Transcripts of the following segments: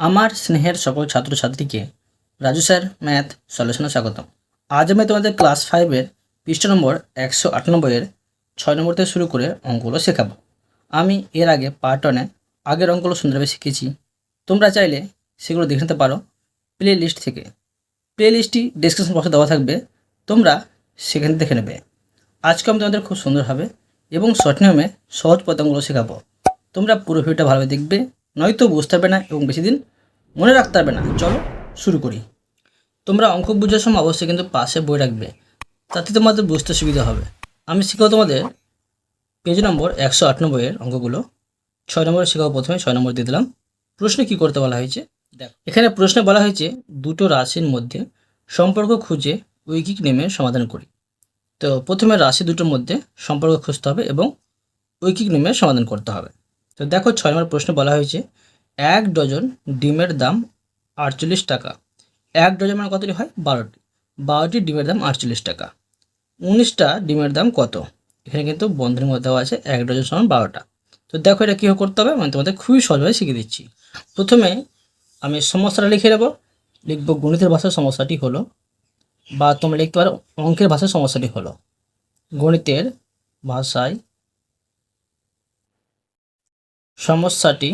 আমার স্নেহের সকল ছাত্রছাত্রীকে রাজু স্যার, ম্যাথ সলিউশনে স্বাগতম। আজ আমি তোমাদের ক্লাস ফাইভের পৃষ্ঠ নম্বর একশো আটানব্বইয়ের ছয় নম্বর থেকে শুরু করে অঙ্কগুলো শেখাবো। আমি এর আগে পার্ট ওয়ানে আগের অঙ্কগুলো সুন্দরভাবে শিখেছি। তোমরা চাইলে সেগুলো দেখে নিতে পারো। প্লে লিস্ট থেকে প্লে লিস্টটি ডিসক্রিপশন বক্সে দেওয়া থাকবে। তোমরা সেখানে দেখে নেবে। আজকে আমি তোমাদের খুব সুন্দরভাবে এবং শর্ট নিয়মে সহজ পদগুলো শেখাবো। তোমরা পুরো ভিডিওটা ভালোভাবে দেখবে। নয়তো বুঝতে পারবে না এবং বেশি দিন মনে রাখতে পারবে না। চলো শুরু করি। তোমরা অঙ্ক বোঝার সময় অবশ্যই কিন্তু পাশে বই রাখবে। তাতে তোমাদের বুঝতে সুবিধা হবে। আমি শিখাবো তোমাদের পেজ নম্বর একশো আট নম্বরের অঙ্কগুলো। ছয় নম্বর শেখাবো প্রথমে ছয় নম্বর দিয়ে দিলাম। প্রশ্নে কী করতে বলা হয়েছে? দেখ। এখানে প্রশ্নে বলা হয়েছে দুটো রাশির মধ্যে সম্পর্ক খুঁজে ঐকিক নেমে সমাধান করি। তো প্রথমে রাশি দুটোর মধ্যে সম্পর্ক খুঁজতে হবে এবং ঐকিক নেমে সমাধান করতে হবে। তো দেখো ছয় নম্বর প্রশ্নে বলা হয়েছে, এক ডজন ডিমের দাম আটচল্লিশ টাকা। এক ডজন মানে কতটি হয়? বারোটি। বারোটি ডিমের দাম আটচল্লিশ টাকা। উনিশটা ডিমের দাম কত? এখানে কিন্তু বন্ধনের মধ্যে আছে এক ডজন সমান বারোটা। তো দেখো এটা কীভাবে করতে হবে? আমি তোমাদের খুবই সহজভাবে শিখিয়ে দিচ্ছি। প্রথমে আমি সমস্যাটা লিখে নেব। লিখব গণিতের ভাষার সমস্যাটি হলো, বা তোমরা লিখতে পারো অঙ্কের ভাষার সমস্যাটি হলো। গণিতের ভাষায় সমস্যাটি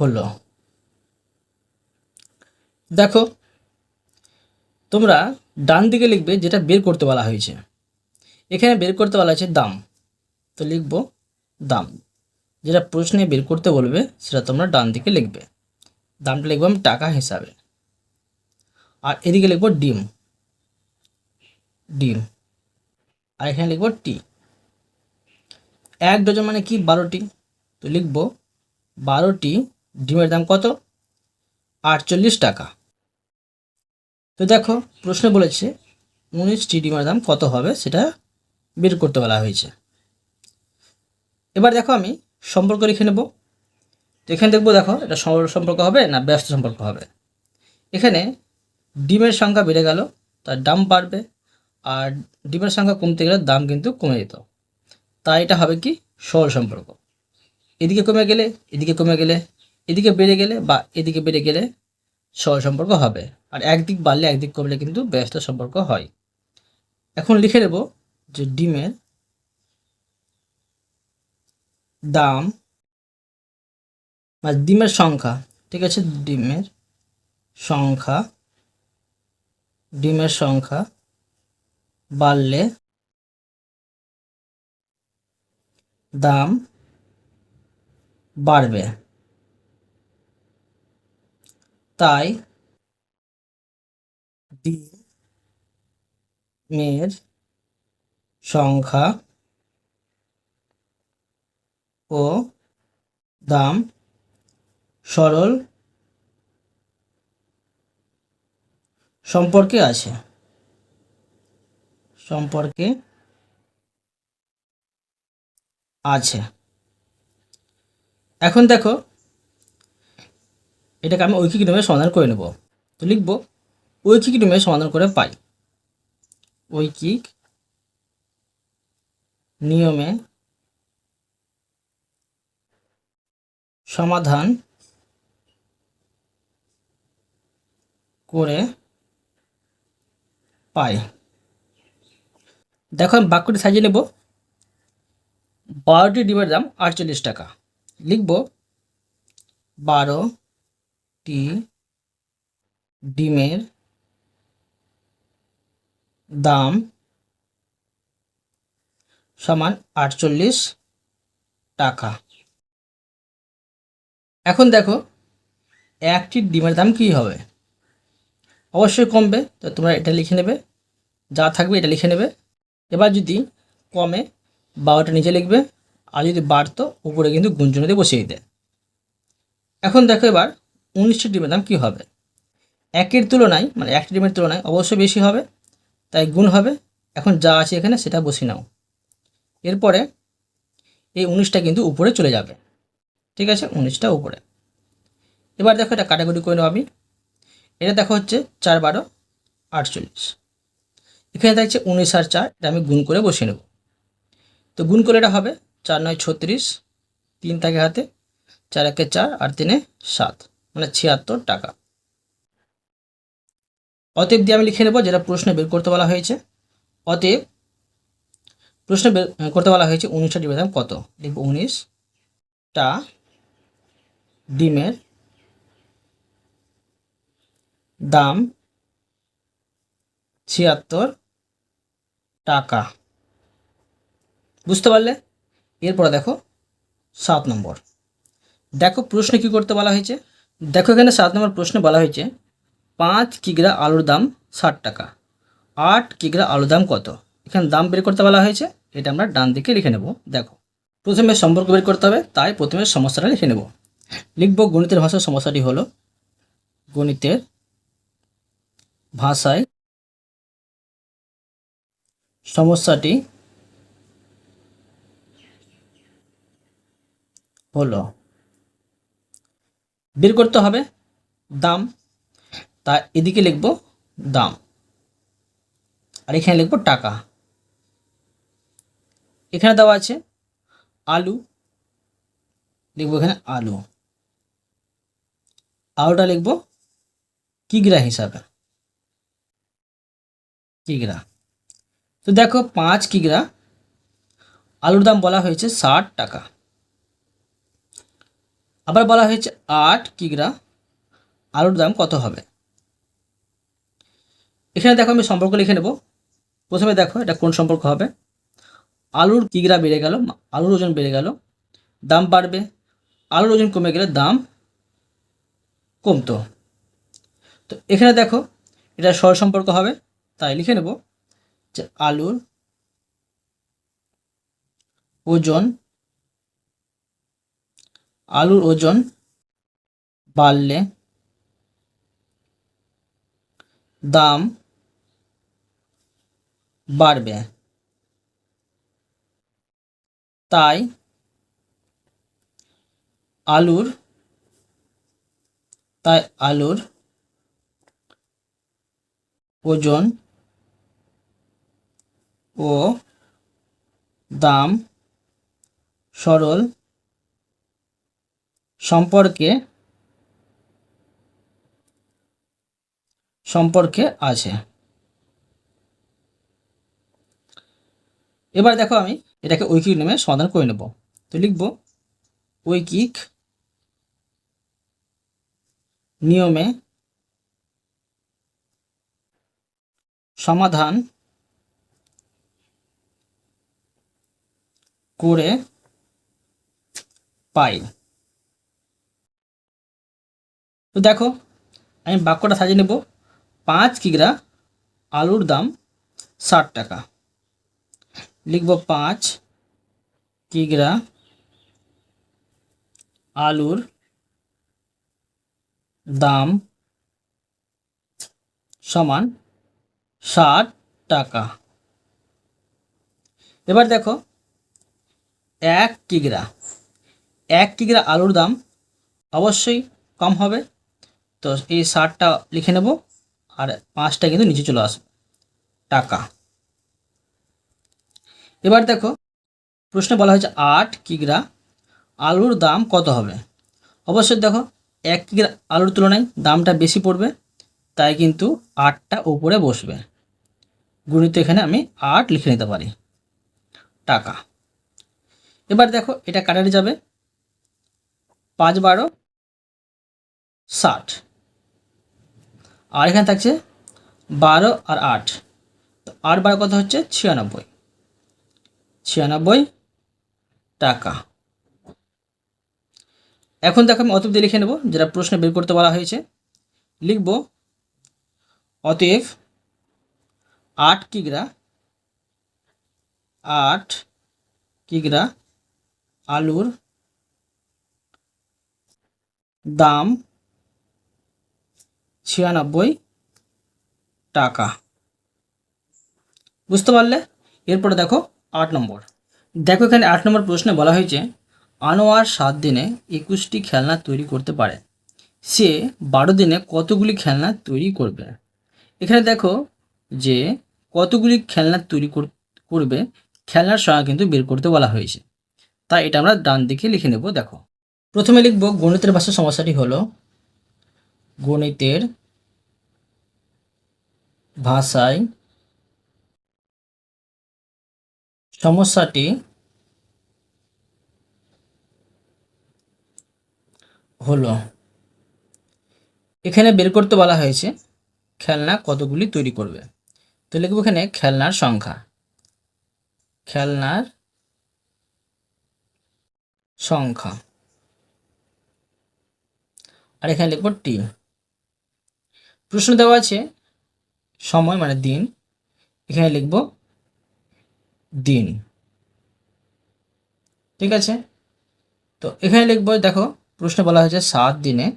হলো, দেখো, তোমরা ডান দিকে লিখবে যেটা বের করতে বলা হয়েছে। এখানে বের করতে বলা হয়েছে দাম। তো লিখব দাম। যেটা প্রশ্নে বের করতে বলবে, সেটা তোমরা ডান দিকে লিখবে। দামটা লিখব আমি টাকা হিসাবে। আর এদিকে লিখব ডিম। ডিম। আর এখানে লিখব টি। এক ডজন মানে কি? বারোটি। তো লিখব, বারোটি ডিমের দাম কত? আটচল্লিশ টাকা। তো দেখো, প্রশ্নে বলেছে, উনিশটি ডিমের দাম কত হবে? সেটা বের করতে বলা হয়েছে। এবার দেখো আমি সম্পর্ক লিখে নেব। তো এখানে দেখব, দেখো, এটা সম্পর্ক হবে না ব্যস্ত সম্পর্ক হবে? এখানে ডিমের সংখ্যা বেড়ে গেল, তার দাম বাড়বে। আর ডিমের সংখ্যা কমতে গেলে দাম কিন্তু কমে যেত। তাই এটা হবে কি? সরল সম্পর্ক। এদিকে কমে গেলে, এদিকে কমে গেলে, এদিকে বেড়ে গেলে বা এদিকে বেড়ে গেলে সরল সম্পর্ক হবে। আর একদিক বাড়লে একদিক কমলে কিন্তু ব্যস্ত সম্পর্ক হয়। এখন লিখে নেব যে ডিমের দাম বা ডিমের সংখ্যা, ঠিক আছে? ডিমের সংখ্যা ডিমের সংখ্যা বাড়লে দাম বাড়বে। তাই ডিমের সংখ্যা ও দাম সরল সম্পর্কে আছে। সম্পর্কে আছে। এখন দেখো, এটাকে আমি ঐকিক নিয়মে সমাধান করে নেব। তো লিখব ঐকিক নিয়মে সমাধান করে পাই। ঐকিক নিয়মে সমাধান করে পাই। দেখো, আমি বাক্যটি সাজিয়ে নেব। বারোটি ডিমের দাম আটচল্লিশ টাকা। লিখব বারোটি ডিমের দাম সমান আটচল্লিশ টাকা। এখন দেখো, একটি ডিমের দাম কী হবে? অবশ্যই কমবে, তো তোমরা এটা লিখে নেবে। যা থাকবে এটা লিখে নেবে। এবার যদি কমে বারোটা নিচে লিখবে, আর যদি বাড়তো, উপরে কিন্তু গুঞ্জনে দিয়ে বসিয়ে দিতে। এখন দেখো এবার উনিশটি ডিমের দাম কী হবে? একের তুলনায় মানে একটি ডিমের তুলনায় অবশ্যই বেশি হবে, তাই গুণ হবে। এখন যা আছে এখানে সেটা বসিয়ে নাও। এরপরে এই উনিশটা কিন্তু উপরে চলে যাবে। ঠিক আছে? উনিশটা উপরে। এবার দেখো এটা কাটাকুটি করে নেব আমি। এটা দেখো হচ্ছে চার বারো আটচল্লিশ। এখানে দেখছে উনিশ আর চার, এটা আমি গুণ করে বসিয়ে নেব। তো গুণ করে এটা হবে চার নয় ছত্রিশ, তিন থাকে হাতে, চার একে চার, আর তিনে সাত মানে ছিয়াত্তর টাকা। অতএব দিয়ে আমি লিখে নেব যেটা প্রশ্নে বের করতে বলা হয়েছে। অতএব প্রশ্নে বের করতে বলা হয়েছে উনিশটা ডিমের দাম কত? লিখব উনিশটা ডিমের দাম ছিয়াত্তর টাকা। বুঝতে পারলে? এরপরে দেখো, সাত নম্বর। দেখো, প্রশ্নে কি করতে বলা হয়েছে? দেখো, এখানে সাত নম্বর প্রশ্নে বলা হয়েছে, পাঁচ কিগ্রা আলুর দাম ষাট টাকা, আট কিগ্রা আলুর দাম কত? এখানে দাম বের করতে বলা হয়েছে, এটা আমরা ডান দিকে লিখে নেব। দেখো, প্রথমে সম্পর্ক বের করতে হবে, তাই প্রথমে সমস্যাটা লিখে নেব। লিখব, গণিতের ভাষার সমস্যাটি হলো, গণিতের ভাষায় সমস্যাটি হলো, বের করতে হবে দাম, তা এদিকে লিখব দাম, আর এখানে লিখব টাকা। এখানে দেওয়া আছে আলু, লিখব এখানে আলু। আলুটা লিখব কিগ্রা হিসাবে। কিগ্রা। তো দেখো পাঁচ কিগ্রা আলুর দাম বলা হয়েছে ষাট টাকা। আবার বলা হয়েছে আট কিগ্রা আলুর দাম কত হবে? এখানে দেখো আমি সম্পর্ক লিখে নেব। প্রথমে দেখো এটা কোন সম্পর্ক হবে? আলুর কিগ্রা বেড়ে গেল আলুর ওজন বেড়ে গেল, দাম বাড়বে, আলুর ওজন কমে গেলে দাম কমতো। তো এখানে দেখো এটা সর সম্পর্ক হবে, তাই লিখে নেব। আলুর ওজন আলুর ওজন বাড়লে দাম বাড়বে। তাই আলুর তাই আলুর ওজন ও দাম সরল সম্পর্কে সম্পর্কে আছে। এবার দেখো আমি এটাকে ঐকিক নামে সমাধান করে নেব। তো লিখব ঐকিক নিয়মে সমাধান করে পাই। তো দেখো, আমি বাক্যটা সাজিয়ে নেব। পাঁচ কিগ্রা আলুর দাম ষাট টাকা। লিখব পাঁচ কিগ্রা আলুর দাম সমান ষাট টাকা। এবার দেখো এক কিগ্রা। এক কিগ্রা আলুর দাম অবশ্যই কম হবে। তো এই ষাটটা লিখে নেব আর পাঁচটা কিন্তু নিচে চলে আসবে। টাকা। এবার দেখো, প্রশ্নে বলা হয়েছে আট কিগ্রা আলুর দাম কত হবে? অবশ্যই দেখো, এক কিগ্রা আলুর তুলনায় দামটা বেশি পড়বে, তাই কিন্তু আটটা উপরে বসবে। গুণিত এখানে আমি আট লিখে নিতে পারি। টাকা। এবার দেখো এটা কাটারে যাবে পাঁচ বারো ষাট। আর এখানে থাকছে বারো আর আট। তো আট বারো কত হচ্ছে? ছিয়ানব্বই। ছিয়ানব্বই টাকা। এখন দেখো আমি অতএব লিখে নেব, যেটা প্রশ্নে বের করতে বলা হয়েছে। লিখব, অতএব আট কিগ্রা আট কিগ্রা আলুর দাম ছিয়ানব্বই টাকা। বুঝতে পারলে? এরপরে দেখো আট নম্বর। দেখো এখানে আট নম্বর প্রশ্নে বলা হয়েছে, আনোয়ার সাত দিনে একুশটি খেলনা তৈরি করতে পারে। সে বারো দিনে কতগুলি খেলনা তৈরি করবে? এখানে দেখো যে কতগুলি খেলনা তৈরি করবে, খেলনার সংখ্যা কিন্তু বের করতে বলা হয়েছে। তাই এটা আমরা ডান দিকে লিখে নেব, দেখো। প্রথমে লিখব গণিতের ভাষা সমস্যাটি হলো গণিতের ভাষায় সমস্যাটি হলো, এখানে বের করতে বলা হয়েছে খেলনা কতগুলি তৈরি করবে। তো লিখব এখানে খেলনার সংখ্যা, খেলনার সংখ্যা। আর এখানে লিখব টি। প্রশ্ন দেওয়া আছে সময় মানে দিন। এখানে লিখব দিন। ঠিক আছে? তো এখানে লিখব, দেখো, প্রশ্ন বলা হয়েছে সাত দিনে।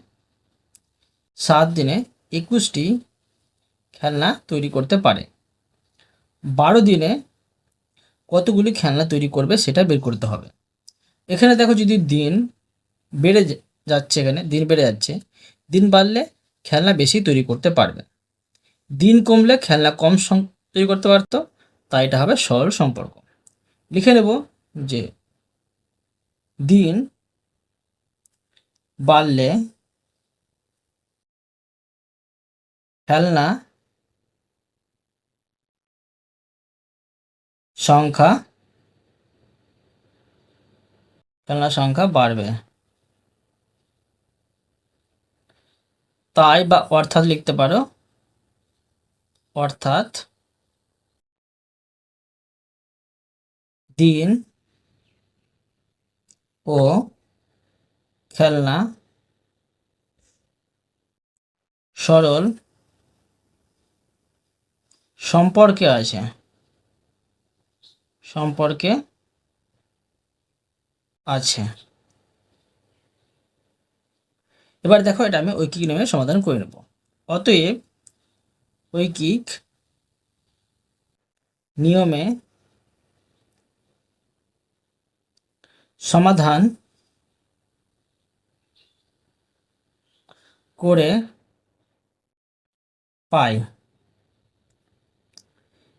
সাত দিনে একুশটি খেলনা তৈরি করতে পারে। বারো দিনে কতগুলি খেলনা তৈরি করবে সেটা বের করতে হবে। এখানে দেখো যদি দিন বেড়ে যাচ্ছে এখানে, দিন বেড়ে যাচ্ছে, দিন বাড়লে খেলনা বেশি তৈরি করতে পারবে। দিন কমলে খেলনা কম তৈরি করতে পারতো, তাই এটা হবে সরল সম্পর্ক। লিখে নেব যে দিন বাড়লে খেলনা সংখ্যা খেলনার সংখ্যা বাড়বে। তাই বা অর্থাৎ লিখতে পারো, অর্থাৎ দিন ও খেলনা সরল সম্পর্কে আছে। সম্পর্কে আছে। এবার দেখো এটা আমি ঐকিক নিয়মে সমাধান করে নেব। অতএব ঐকিক নিয়মে সমাধান করে পাই।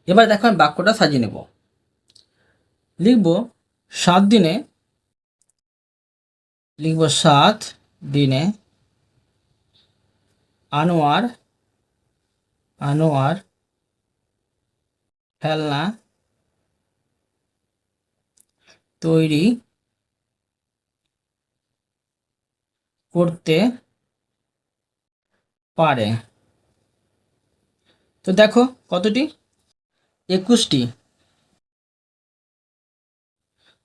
এবার দেখো আমি বাক্যটা সাজিয়ে নেব। লিখব, সাত দিনে লিখব সাত দিনে। আনোয়ার আনোয়ার খেলনা তৈরি করতে পারে। তো দেখো কতটি? একুশটি।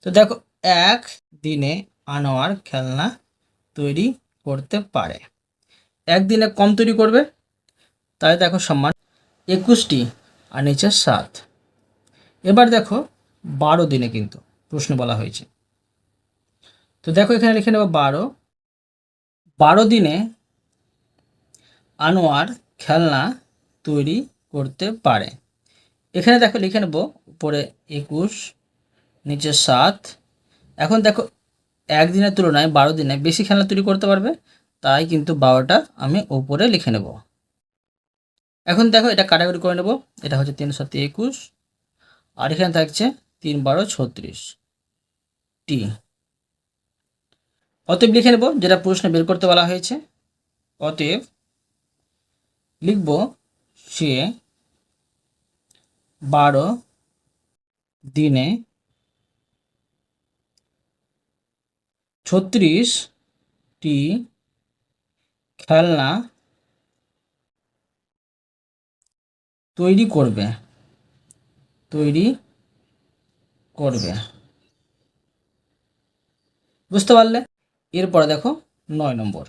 তো দেখো এক দিনে আনোয়ার খেলনা তৈরি করতে পারে। একদিনে কম তৈরি করবে, তাই দেখো সম্মান। একুশটি আর নিচে সাত। এবার দেখো বারো দিনে কিন্তু প্রশ্ন বলা হয়েছে। তো দেখো এখানে লিখে নেব বারো। বারো দিনে আনোয়ার খেলনা তৈরি করতে পারে। এখানে দেখো লিখে নেব উপরে একুশ, নিচে সাত। এখন দেখো একদিনের তুলনায় বারো দিনে বেশি খেলনা তৈরি করতে পারবে, তাই কিন্তু বারোটা আমি ওপরে লিখে নেব। এখন দেখো এটা কাটাকুটি করে নেব, এটা হচ্ছে তিন সাত একুশ, আর এখানে থাকছে তিন বারো ছত্রিশ। টি অতএব লিখে নেব, যেটা প্রশ্নে বের করতে বলা হয়েছে, অতএব লিখব সে বারো দিনে ছত্রিশটি খেলনা তৈরি করবে তৈরি করবে। বুঝতে পারলে? এরপরে দেখো নয় নম্বর।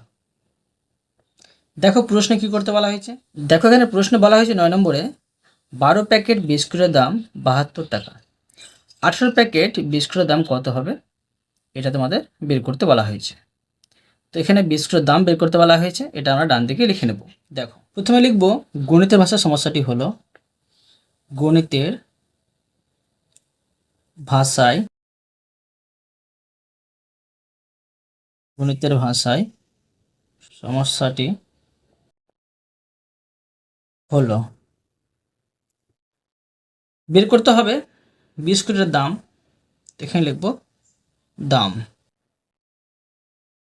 দেখো প্রশ্নে কি করতে বলা হয়েছে? দেখো এখানে প্রশ্ন বলা হয়েছে নয় নম্বরে, বারো প্যাকেট বিস্কুটের দাম বাহাত্তর টাকা। আঠেরো প্যাকেট বিস্কুটের দাম কত হবে? এটা তোমাদের বের করতে বলা হয়েছে। তো এখানে বিস্কুটের দাম বের করতে বলা হয়েছে, এটা আমরা ডান দিকে লিখে নেব। দেখো, প্রথমে লিখব, গণিতের ভাষার সমস্যাটি হলো গণিতের ভাষায় গণিতের ভাষায় সমস্যাটি হলো, বের করতে হবে বিস্কুটের দাম, এখানে লিখব দাম।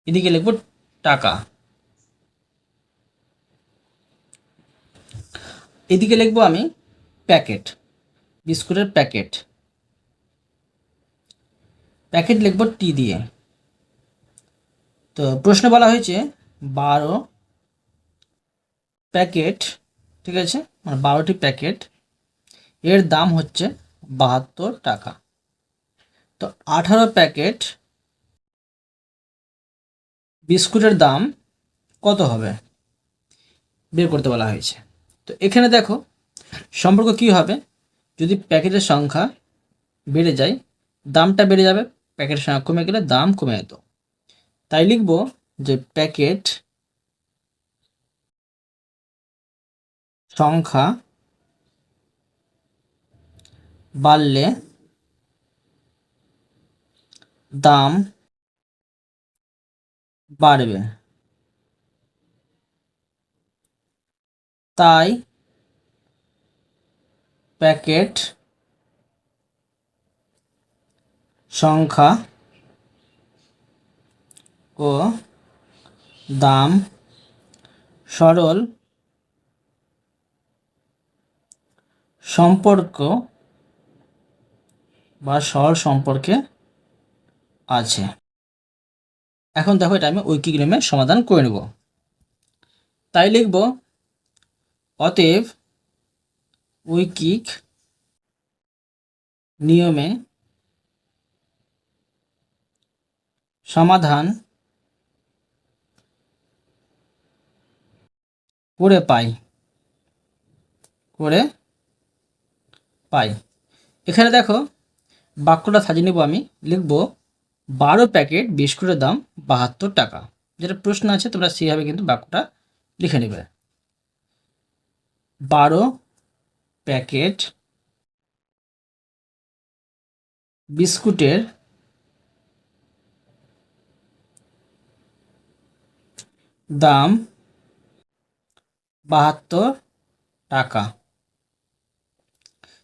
এদিকে লিখব টাকা। এদিকে লিখব আমি প্যাকেট, বিস্কুটের প্যাকেট। প্যাকেট লিখব টি দিয়ে। তো প্রশ্ন বলা হয়েছে, বারো প্যাকেট, ঠিক আছে? মানে বারোটি প্যাকেট, এর দাম হচ্ছে বাহাত্তর টাকা। তো আঠারো প্যাকেট বিস্কুটের দাম কত হবে? বের করতে বলা হয়েছে। তো এখানে দেখো, সম্পর্ক কি হবে? যদি প্যাকেটের সংখ্যা বেড়ে যায়, দামটা বেড়ে যাবে, প্যাকেটের সংখ্যা কমে গেলে দাম কমে যেত। তাই লিখব যে প্যাকেট সংখ্যা বাড়লে দাম বাড়বে। তাই প্যাকেট সংখ্যা ও দাম সরল সম্পর্ক বা সরল সম্পর্কে আছে। এখন দেখো এটা আমি ঐকিক নিয়মে সমাধান করে নেব। তাই লিখব, অতএব ঐকিক নিয়মে সমাধান করে পাই করে পাই। এখানে দেখো বাক্যটা সাজিয়ে নেব আমি, লিখব বারো প্যাকেট বিস্কুটের দাম বাহাত্তর টাকা। যেটা প্রশ্ন আছে, তোমরা সেইভাবে কিন্তু বাক্যটা লিখে নেবে। বারো প্যাকেট বিস্কুটের দাম বাহাত্তর টাকা।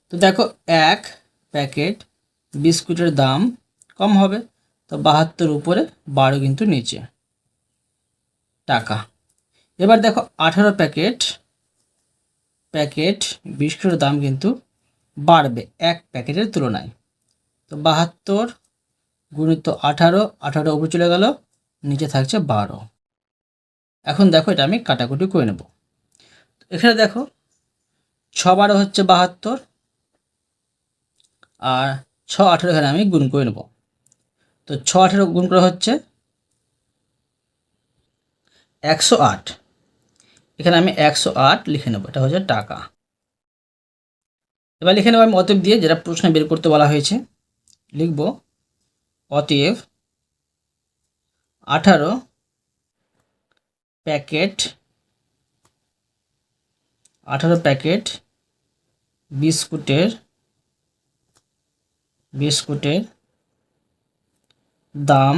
তো দেখো, এক প্যাকেট বিস্কুটের দাম কম হবে। তো বাহাত্তর উপরে বারো কিন্তু নিচে। টাকা। এবার দেখো আঠারো প্যাকেট প্যাকেট বিস্কুটের দাম কিন্তু বাড়বে এক প্যাকেটের তুলনায়। তো বাহাত্তর গুণিত আঠারো আঠারো উপরে চলে গেল, নিচে থাকছে বারো। এখন দেখো এটা আমি কাটাকুটি করে নেব। এখানে দেখো ছ বারো হচ্ছে বাহাত্তর, আর ছ আঠেরো এখানে আমি গুণ করে নেব। তো ছ আঠেরো গুণ করা হচ্ছে একশো আট। এখানে আমি একশো আট লিখে নেব, এটা হচ্ছে টাকা। এবার লিখে নেব আমি অতএব দিয়ে যেটা প্রশ্ন বের করতে বলা হয়েছে, লিখব অতএব আঠারো প্যাকেট আঠারো প্যাকেট বিস্কুটের বিস্কুটের দাম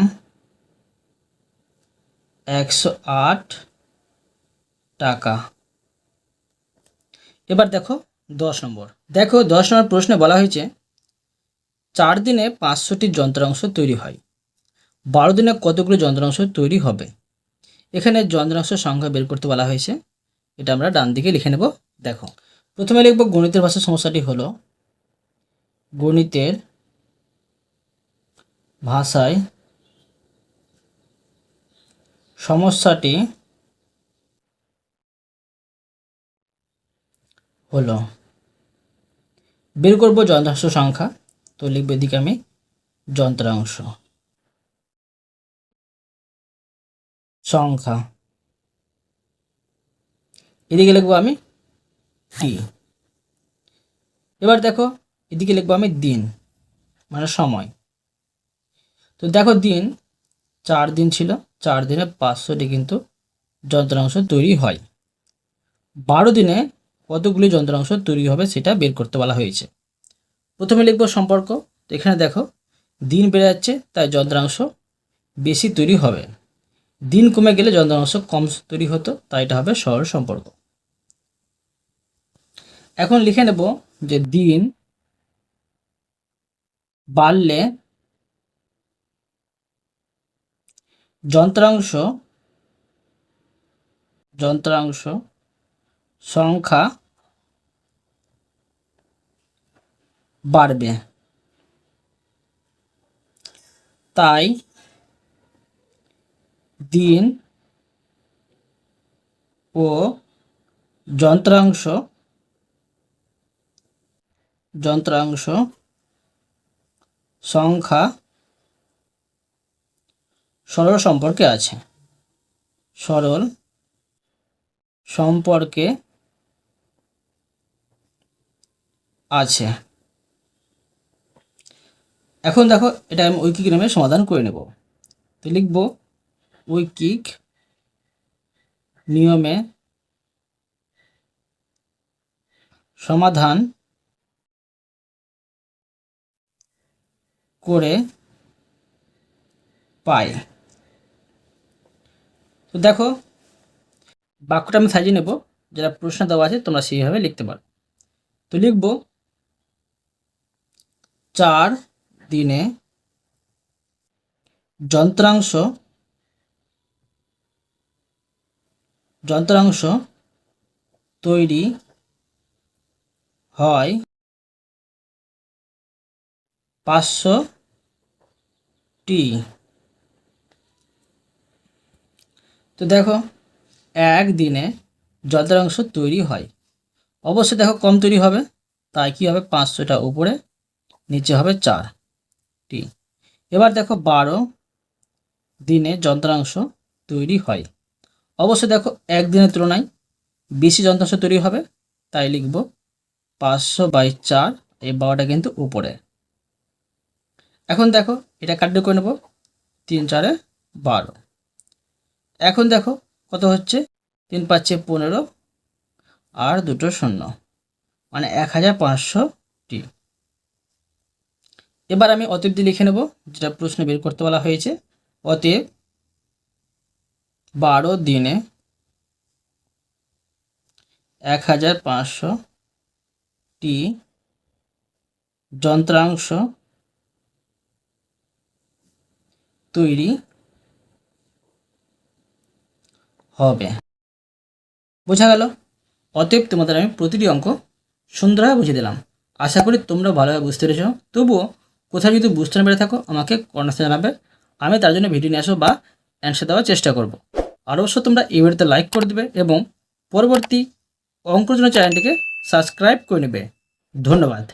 একশো আট টাকা। এবার দেখো দশ নম্বর। দেখো দশ নম্বর প্রশ্নে বলা হয়েছে, চার দিনে পাঁচশোটি যন্ত্রাংশ তৈরি হয়, বারো দিনে কতগুলো যন্ত্রাংশ তৈরি হবে? এখানে যন্ত্রাংশ সংখ্যা বের করতে বলা হয়েছে, এটা আমরা ডান দিকে লিখে নেব। দেখো, প্রথমে লিখব গণিতের ভাষার সমস্যাটি হলো, গণিতের ভাষায় সমস্যাটি হলো, বের করব যন্ত্রাংশ সংখ্যা, তো লিখবে এদিকে আমি যন্ত্রাংশ সংখ্যা। এদিকে লিখব আমি টি এবার দেখো, এদিকে লিখব আমি দিন মানে সময়। তো দেখো দিন, চার দিন ছিল, চার দিনে পাঁচশোটি কিন্তু যন্ত্রাংশ তৈরি হয়। বারো দিনে কতগুলি যন্ত্রাংশ তৈরি হবে সেটা বের করতে বলা হয়েছে। প্রথমে লিখব সম্পর্ক। তো এখানে দেখো, দিন বেড়ে যাচ্ছে, তাই যন্ত্রাংশ বেশি তৈরি হবে। দিন কমে গেলে যন্ত্রাংশ কম তৈরি হতো, তাই এটা হবে সরল সম্পর্ক। এখন লিখে নেব যে দিন বাড়লে যন্ত্রাংশ যন্ত্রাংশ সংখ্যা বাড়বে। তাই দিন ও যন্ত্রাংশ যন্ত্রাংশ সংখ্যা সরল সম্পর্কে আছে। সরল সম্পর্কে আছে। এখন দেখো, এটা আমি ঐকিক নামে সমাধান করে নেব। তো লিখব ঐকিক নিয়মে সমাধান করে পাই। তো দেখো, বাক্যটা আমি সাজিয়ে নেব। যেটা প্রশ্ন দেওয়া আছে, তোমরা সেইভাবে লিখতে পারো। তো লিখব, চার দিনে যন্ত্রাংশ যন্ত্রাংশ তৈরি হয় পাঁচশো টি তো দেখো, একদিনে যন্ত্রাংশ তৈরি হয়। অবশ্যই দেখো কম তৈরি হবে, তাই কি হবে? পাঁচশোটা উপরে, নিচে হবে চার টি এবার দেখো বারো দিনে যন্ত্রাংশ তৈরি হয়। অবশ্যই দেখো একদিনের তুলনায় বেশি যন্ত্রাংশ তৈরি হবে, তাই লিখব পাঁচশো বাই চার, এই বারোটা কিন্তু উপরে। এখন দেখো এটা কাটলে করে নেব, তিন চারে বারো। এখন দেখো কত হচ্ছে? তিন পাঁচে পনেরো আর দুটো শূন্য। মানে এক হাজার পাঁচশো টি। এবার আমি অতএব দিয়ে লিখে নেব, যেটা প্রশ্ন বের করতে বলা হয়েছে। অতএব বারো দিনে এক হাজার পাঁচশো টি যন্ত্রাংশ তৈরি হবে। বোঝা গেল? অতএব তোমাদের আমি প্রতিটি অঙ্ক সুন্দরভাবে বুঝিয়ে দিলাম। আশা করি তোমরা ভালোভাবে বুঝতে পেরেছ। তবুও কোথাও যদি বুঝতে না পেরে থাকো, আমাকে কর্নাসে জানাবে। আমি তার জন্য ভিডিও নিয়ে আসব বা অ্যান্সার দেওয়ার চেষ্টা করব। আর অবশ্য তোমরা এই ভিডিওতে লাইক করে দেবে এবং পরবর্তী অঙ্কর জন্য চ্যানেলটিকে সাবস্ক্রাইব করে নেবে। ধন্যবাদ।